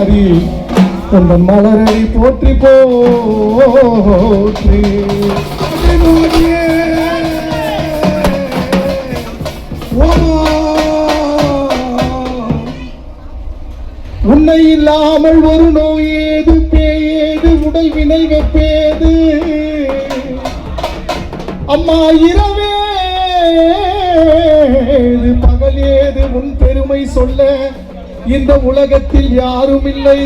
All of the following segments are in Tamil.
மாறி உந்தன் மலரை போற்றி போற்றி. உன்னை இல்லாமல் ஒரு நோய் ஏது பேயேது உடல் வினை வெப்பேது? அம்மா இரவே. பகல் ஏது உன் பெருமை சொல்ல இந்த உலகத்தில் யாரும் இல்லை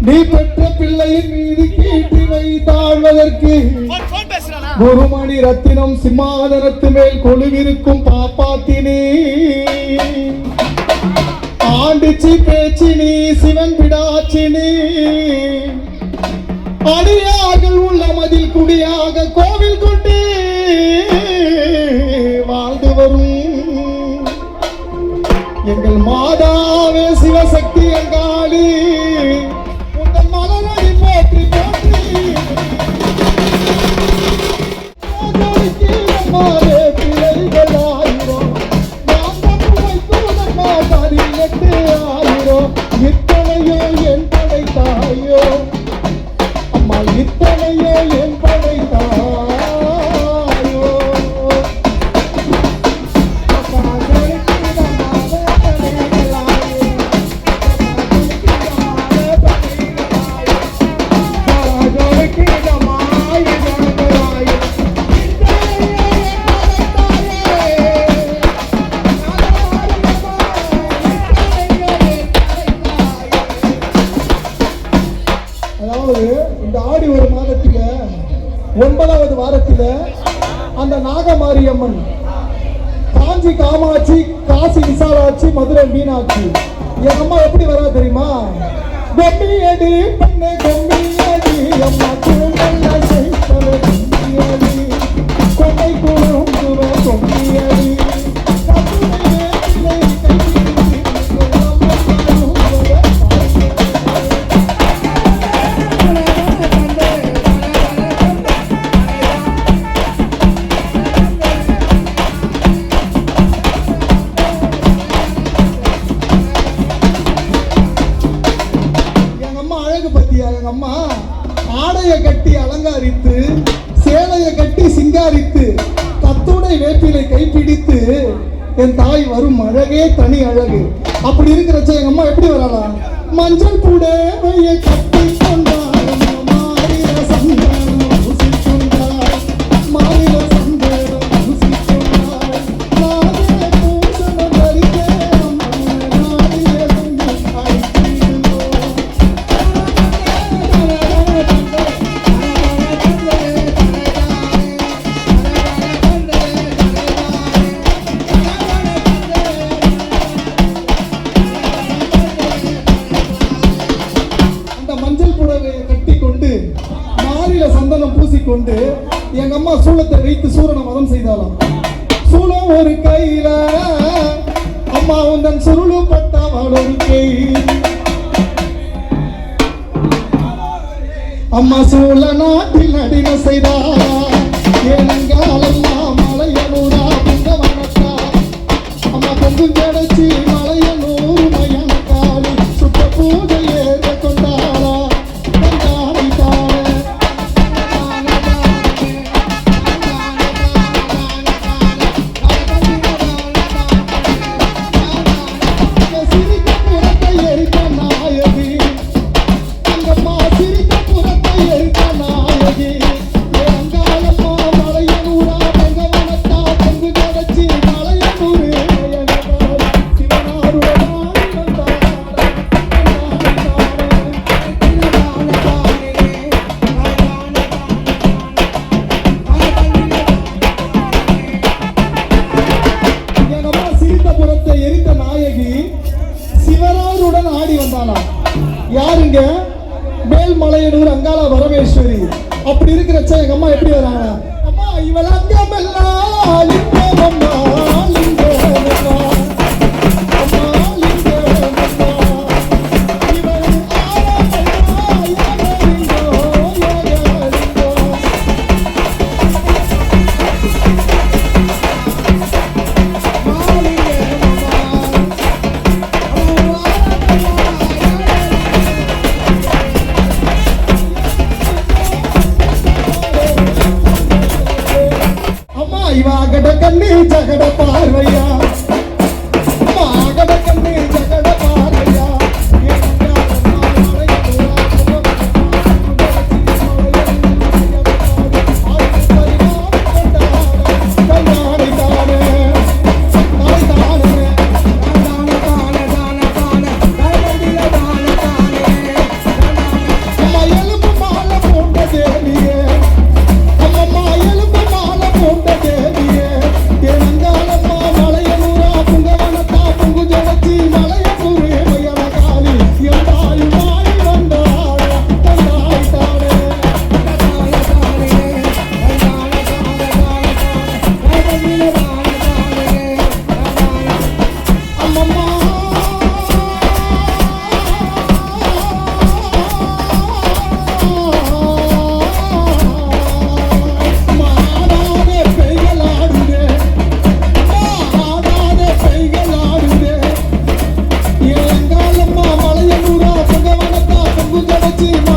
நீ பெற்ற பிள்ளையின் மீது கேட்டு வைத்தாழ்வதற்கு ஒரு மணி ரத்தினம் சிம்மாதனத்து மேல் கொழுவிருக்கும் பாப்பாத்தினே. ஆண்டுச்சி பேச்சினி சிவன் பிடாச்சினி. அடியார்கள் உள்ள மதில் குடியாக கோவில் கொண்டு சக்தி சிவசக்தி மாதத்தில ஒன்பதாவது வாரத்தில அந்த நாகமாரியம்மன் காஞ்சி காமாட்சி காசி விசாலாட்சி மதுரை மீனாட்சி. என் அம்மா எப்படி வரா தெரியுமா? கொம்மியடி பண்ண கொம்மியடி அம்மா குழுங்கல்ல கொண்டை குழுங்குவ கொம்மியடி கட்டுரையே சேலையை கட்டி அலங்காரித்து சேலையை கட்டி சிங்காரித்து தத்துடை வேப்பிலை கைப்பிடித்து என் தாய் வரும் அழகே தனி அழகு. அப்படி இருக்கிறச்ச எங்க அம்மா எப்படி வரலாம் மஞ்சள் கூட கட்டி கொண்டா மாறில சந்தனம் பூசிக்கொண்டு எங்க அம்மா சூளத்தை வைத்து சூரனை மதம் செய்தாலாம் சூளம் ஒரு கையில அம்மா உந்தன் சுருளு பட்டவள் ஒரு கை அம்மா சூழ நாட்டில் நடின செய்தாரா. ஏனங்காலெல்லாம் மலையனூரா புங்கவனத்தா அம்மா பொங்கு கிடைச்சி சிரித்த எரித்த நாயகி சிவனாருடன் ஆடி வந்தாளாம். யாருங்க மேல்மலையனூர் அங்காள பரமேஸ்வரி அப்படி இருக்கிறச்ச எங்க அம்மா எப்படி வராங்க? அம்மா இவள் அங்கமெல்லாம் பொங்கு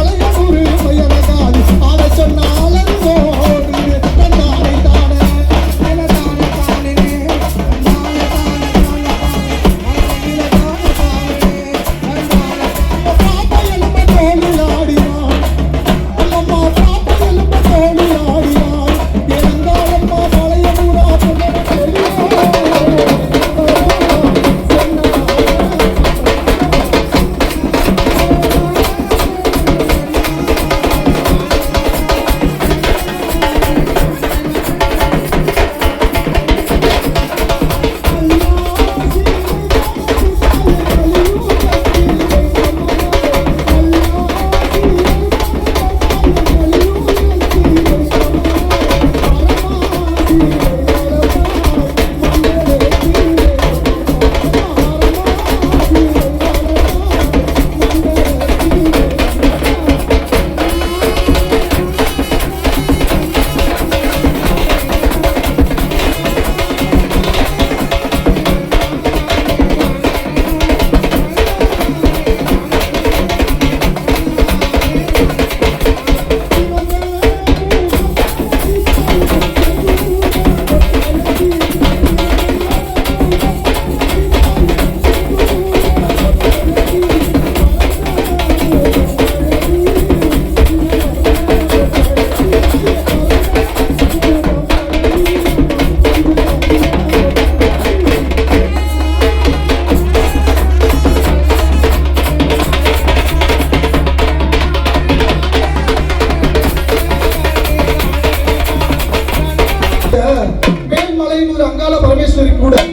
மேல்மலையனூர் அங்காள பரமேஸ்வரி கூட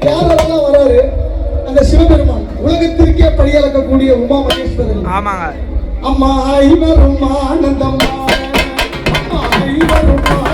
யாரெல்லாம் வராரு? அந்த சிவபெருமான். உலகத்திற்கே படியளக்கக்கூடிய உமா மகேஸ்வரன். ஆமாங்க. அம்மா ஐவரும் ஆனந்தம்மா. அம்மா ஐவரும்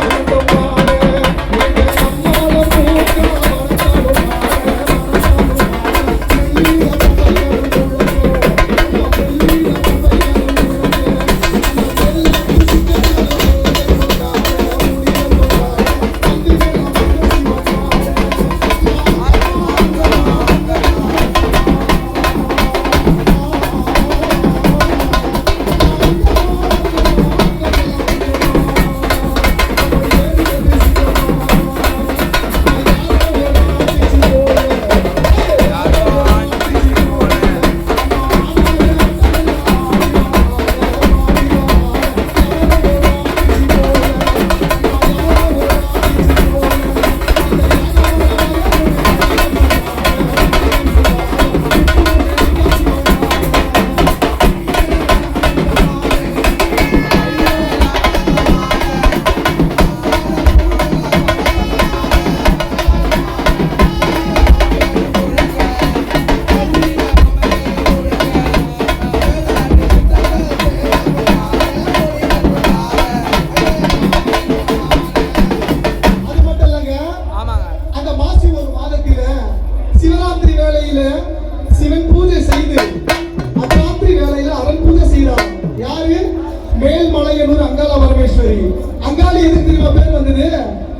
பேர் வந்தது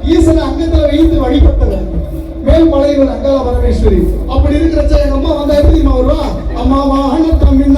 ஈசனை அங்கத்துல வைத்து வழிபட்டது மேல் மலையில் அங்கால பரமேஸ்வரி. அப்படி இருக்கிறச்ச எங்க அம்மா வந்தா எப்படி வருவா? அம்மா வாகன தமிழ்